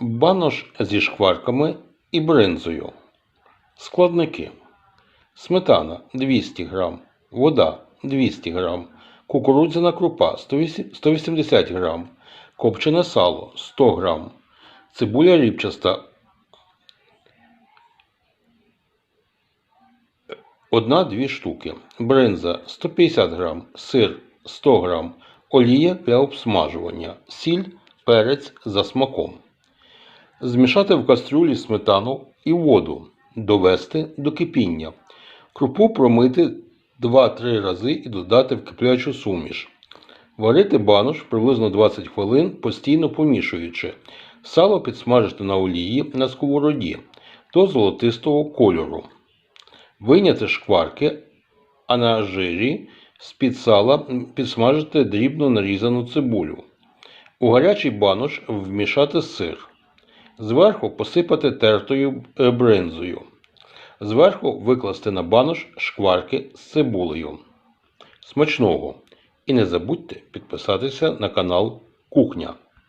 банош зі шкварками і бринзою. Складники. Сметана 200 г, вода 200 г, кукурудзяна крупа 180 г, копчене сало 100 г, цибуля рібчаста 1-2 штуки, бринза 150 г, сир 100 г, олія для обсмажування, сіль, перець за смаком. Змішати в кастрюлі сметану і воду, довести до кипіння. Крупу промити 2-3 рази і додати в киплячу суміш. Варити банош приблизно 20 хвилин, постійно помішуючи. Сало підсмажити на олії на сковороді до золотистого кольору. Вийняти шкварки, а на жирі з-під сала підсмажити дрібно нарізану цибулю. У гарячий банош вмішати сир. Зверху посипати тертою е, бринзою. Зверху викласти на банош шкварки з цибулею. Смачного! І не забудьте підписатися на канал Кухня.